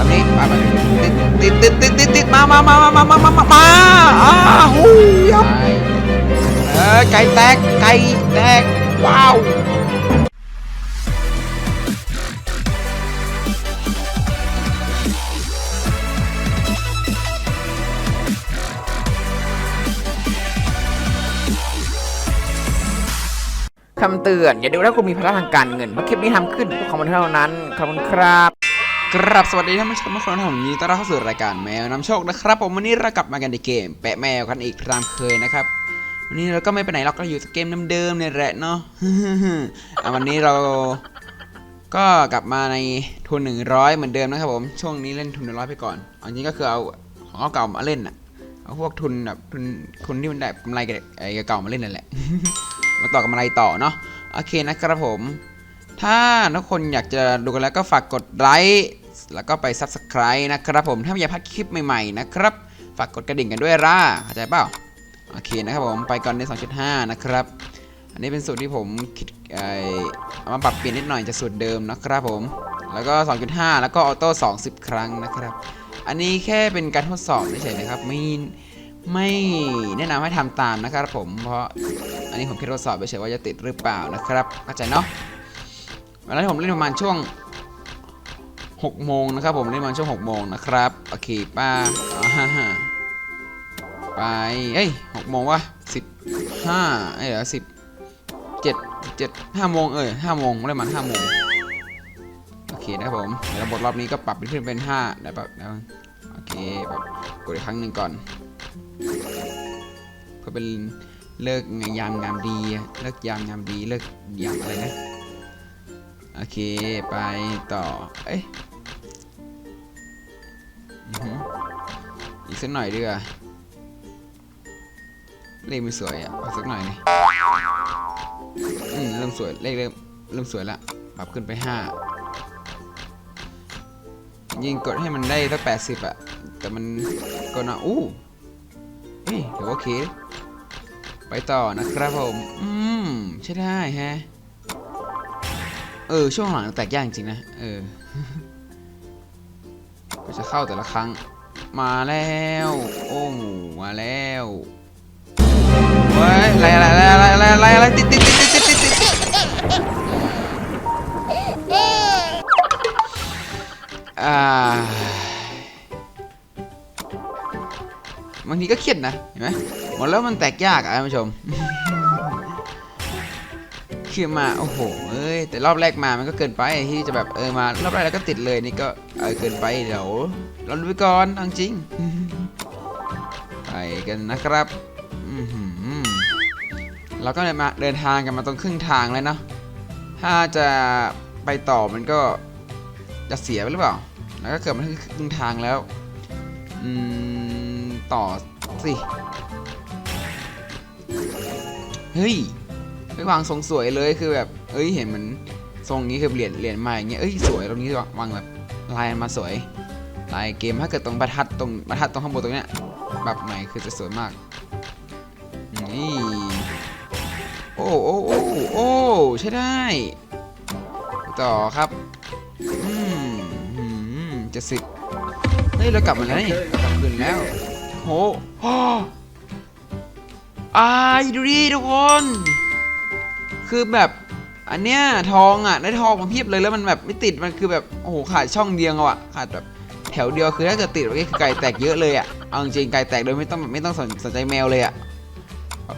แบบนี้มาแบบนี้ติดติดติดติดติดมามามามามามามามาอ้าหูยับเออไก่แตกไก่แตกว้าวคำเตือน อย่าดูถ้าคุณมีภาระทางการเงินเพราะคลิปนี้ทำขึ้นเพื่อความบันเทิงเท่านั้น ขอบคุณครับ ครับสวัสดีท่านผู้ชมทุกคนผมยินดีต้อนรับเข้าสู่รายการแมวนำโชคนะครับ ผมวันนี้เรากลับมากันในเกม แปะแมวกันอีกตามเคยนะครับ วันนี้เราก็ไม่ไปไหนเราก็อยู่เกมเดิมๆเนี่ยแหละเนาะอะวันนี้เราก็กลับมาในทุน 100 เหมือนเดิมนะครับผมช่วงนี้เล่นทุน100 ไปก่อนอาจริงก็คือเอาของเก่ามาเล่นอะเอาพวกทุนแบบทุนทุนที่มันได้กำไรไอ้เก่ามาเล่นนั่นแหละ มาต่อกำไรต่อเนาะโอเคนะครับผม ถ้าทุกคนอยากจะดูกันแล้วก็ฝากกดไลค์ แล้วก็ไป Subscribe นะครับผม ถ้าไม่อยากพลาดคลิปใหม่ๆนะครับ ฝากกดกระดิ่งกันด้วยล่ะเข้าใจเปล่า โอเคนะครับผม ไปก่อนใน 2.5 นะครับ อันนี้เป็นสูตรที่ผมคิดเอ่อเอามาปรับเปลี่ยนนิดหน่อยจากสูตรเดิมนะครับผม แล้วก็ 2.5 แล้วก็ออโต้20 ครั้งนะครับ อันนี้แค่เป็นการทดสอบเฉยๆนะครับไม่ไม่แนะนำให้ทำตามนะครับผม เพราะอันนี้ผมแค่ทดสอบเฉยๆว่าจะติดหรือเปล่านะครับเข้าใจเนาะวันนั้นผมเล่นประมาณช่วง 6โมงนะครับผมเล่นประมาณช่วง6โมงนะครับโอเคป้าอ่าฮะฮะไปเอ้ย6โมงวะ15เอ้ยเหรอ10 7 7 5โมงเอ้ย5โมงเล่นประมา5โมงโอเคนะครับผมเดี๋ยวบทรอบนี้ก็ปรับขึ้นเป็น5ได้ปะเดี๋ยวโอเคแบบกดอีกครั้งหนึ่งก่อนเพื่อเป็นเลิกยามงามดีเลิกยามงามดีเลิกยามอะไรนะโอเคไปต่อ เอ้ย สักหน่อยดีกว่าเลขไม่สวยอะเอาสักหน่อยนี่อืมเริ่มสวยเลขเริ่มเริ่มสวยละปรับขึ้นไปห้ายิงกดให้มันได้สักแปดสิบอะแต่มันก็นะอู้เฮ้ยถือว่าโอเค ไปต่อนะครับผม อืม ใช่ได้แฮะ เออ ช่วงหลังแตกยากจริงนะ เออ ก็จะเข้าแต่ละครั้ง มาแล้ว โอ้หมูมาแล้วเฮ้ยอะไรอะไรอะไรอะไรอะไรอะไรติดติดติดติดติดติดติดอ่าบางทีก็เครียดนะเห็นไหมหมดแล้วมันแตกยากอะท่านผู้ชม คือมาโอ้โหเอ้ยแต่รอบแรกมามันก็เกินไปที่จะแบบเออมารอบแรกแล้วก็ติดเลยนี่ก็เออเกินไปเดี๋ยวเราดูไปก่อนเอาจริงไปกันนะครับอือหือเราก็เลยมาเดินทางกันมาตรงครึ่งทางเลยเนาะถ้าจะไปต่อมันก็จะเสียไปหรือเปล่า แล้วก็เกิดมาถึงครึ่งทางแล้วอืมต่อสิ เฮ้ย ไม่วางทรงสวยเลยคือแบบ เอ้ยเห็นเหมือนทรงนี้คือเหรียญเหรียญมาอย่างเงี้ยเอ้ยสวยตรงนี้วางแบบลายมาสวยลายเกมถ้าเกิดตรงบรรทัดตรงบรรทัดตรงข้างบนตรงเนี้ยแบบใหม่คือจะสวยมากนี่โอ้โอ้โอ้โอ้ใช่ได้ ต่อครับอืมจะสิบเฮ้ยเรากลับมาแล้วนี่กลับคืนแล้วโหอ้อายดูดิทุกคน คือแบบอันเนี้ยทองอะได้ทองมาเพียบเลยแล้วมันแบบไม่ติดมันคือแบบโอ้โหขาดช่องเดียวอะขาดแบบแถวเดียวคือถ้าเกิดติดก็คือไก่แตกเยอะเลยอะเอาจริงไก่แตกโดยไม่ต้องไม่ต้องสนสนใจแมวเลยอะ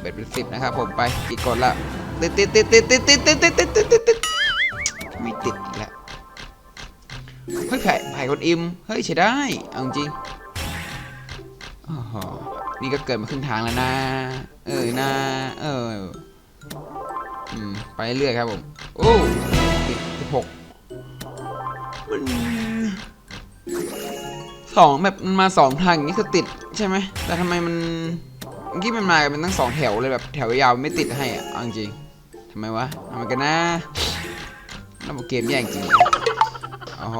เบ็ดเป็นสิบนะครับผมไปกี่กดละติดติดติดติดติดติดติดติดติดติดติดติดไม่ติดแล้วเฮ้ยไผ่ไผ่คนอิมเฮ้ยใช้ได้เอาจริงอ้โหนี่ก็เกิดมาครึ่งทางแล้วนะ เออนะเออ อืมไปเรื่อยครับผมโอ้ติดสิบหกมันสองแบบมันมาสองทางอย่างนี้คือติดใช่ไหมแต่ทำไมมันเมื่อกี้มันมากันเป็นตั้งสองแถวเลยแบบแถวยาวไม่ติดให้อะเอาจริงทำไมวะทำไมกันนะระบบเกมแย่จริงโอ้โห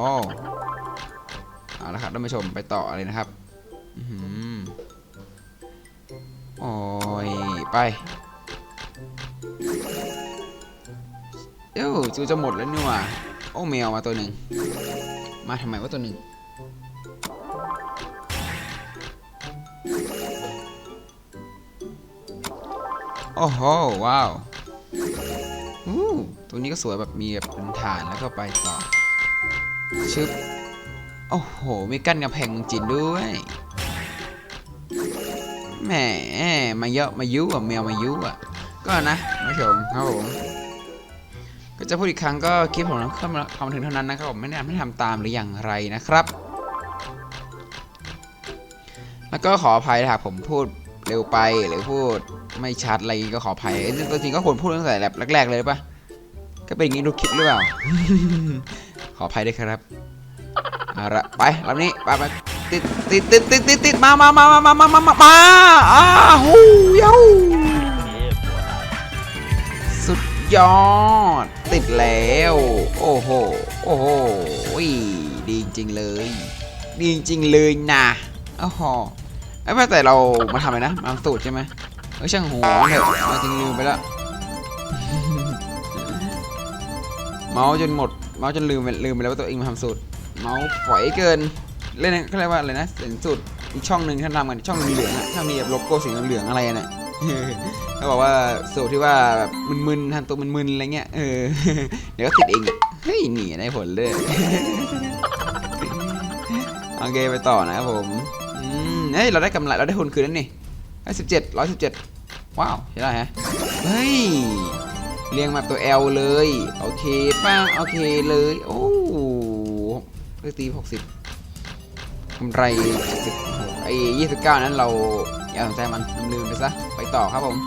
เอาละครับท่านผู้ชมไปต่อเลยนะครับอือโอ้ยไป เอ้าจูจะหมดแล้วนี่หว่าโอ้แมวมาตัวหนึ่งมาทำไมว่าตัวหนึ่งโอ้โหว้าวอู้ตรงนี้ก็สวยแบบมีแบบเป็นฐานแล้วก็ไปต่อชึบโอ้โหมีกั้นกำแพงจริงด้วยแหมมาเยอะมายุอะแมวมายุอะก็นะท่านผู้ชมครับผม ก็จะพูดอีกครั้งก็คลิปของเราเข้ามาถึงเท่านั้นนะครับผมไม่แนะนำให้ทำตามหรืออย่างไรนะครับ แล้วก็ขออภัยหากผมพูดเร็วไปหรือพูดไม่ชัดอะไรก็ขออภัยซึ่งตัวจริงก็ควรพูดตั้งแต่แบบแรกๆเลยปะก็เป็นอย่างนี้ทุกคลิปหรือเปล่า ขออภัยด้วยครับเอาละไปลำนี้ไปไปติดติดติดติดติดติดมามามามามามามามาอ้าฮูยูสุด ยอด ติดแล้ว โอ้โห โอ้โหดีจริงเลย ดีจริงเลยนะโอ้โหไอ้ยว่แต่เรามาทำอะไรนะมาทำสูตรใช่ไหมเออช่างหัวเถอะเอาจริงลืมไปละเมาส์จนหมด เมาส์จนลืมไปลืมไปแล้วว่าตัวเองมาทำสูตร เมาส์ฝอยเกิน เล่นเขาเรียกว่าอะไรนะเสียงสูตรอีกช่องหนึ่งที่ทำกันช่องเหลืองอะถ้ามีแบบโลโก้สีเหลืองอะไรอะน่ะ เขาบอกว่าสูตรที่ว่าแบบมึนๆทำตัวมึนๆอะไรเงี้ยเออเดี๋ยวก็ติดเองเฮ้ยหนีได้ผลเลยโอเคไปต่อนะครับผมอืมเฮ้ยเราได้กำไรเราได้ทุนคืนแล้วนี่ได้สิบเจ็ดร้อยสิบเจ็ดว้าวใช่ได้ฮะเฮ้ยเรียงแบบตัว L เลย โอเคป้าโอเคเลย โอ้เพื่อตีหกสิบกำไรเจ็ดสิบไอ้ยี่สิบเก้านั้นเราอย่าสนใจมันลืมไปซะ ต่อครับผม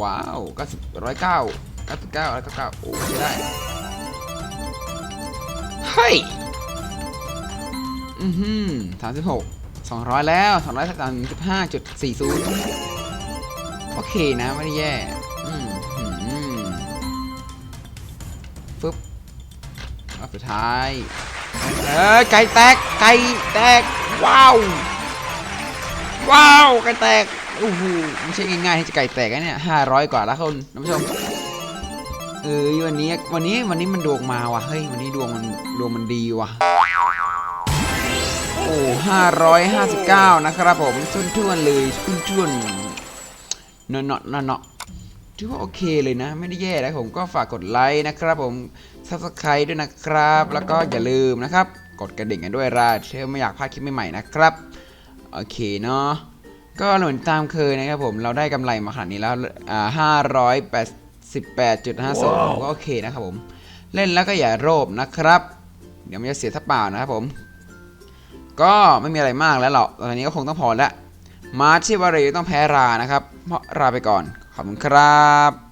ว้าว90 109 99 99โอ้ยได้เฮ้ยอือหื36 200 แล้ว 235.40 โอเคนะไม่ได้แย่ อืมฟึบรอบสุดท้าย เออไก่แตก ไก่แตก ว้าว ว้าว ไก่แตก โอ้โหไม่ใช่ง่ายๆที่จะไก่แตกนะเนี่ยห้าร้อยกว่าแล้วคุณท่านผู้ชมเออวันนี้วันนี้วันนี้มันดวงมาว่ะเฮ้ยวันนี้ดวงมันดวงมันดีว่ะโอ้ห้าร้อยห้าสิบเก้านะครับผมทุ่นท่วนเลยทุ่นท่วนเนาะเนาะเนาะเนาะถือว่าโอเคเลยนะ ไม่ได้แย่นะผมก็ฝากกดไลค์นะครับผมซับสไครต์ด้วยนะครับ แล้วก็อย่าลืมนะครับ กดกระดิ่งกันด้วยราเชื่อไม่อยากพลาดคลิปใหม่ๆนะครับ โอเคเนาะ ก็เหมือนตามเคยนะครับผมเราได้กำไรมาขนาดนี้แล้วอ่าห้าร้อยแปดสิบแปดจุดห้าสองก็โอเคนะครับผม เล่นแล้วก็อย่าโลภนะครับ เดี๋ยวมันจะเสียทับเปล่านะครับผม ก็ไม่มีอะไรมากแล้วหรอกตอนนี้ก็คงต้องพอแล้วมาร์ชที่วารีต้องแพ้รานะครับ เพราะราไปก่อน ขอบคุณครับ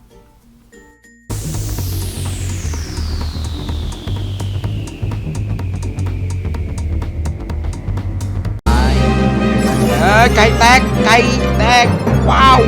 ไก่แตกไก่แตกว้าว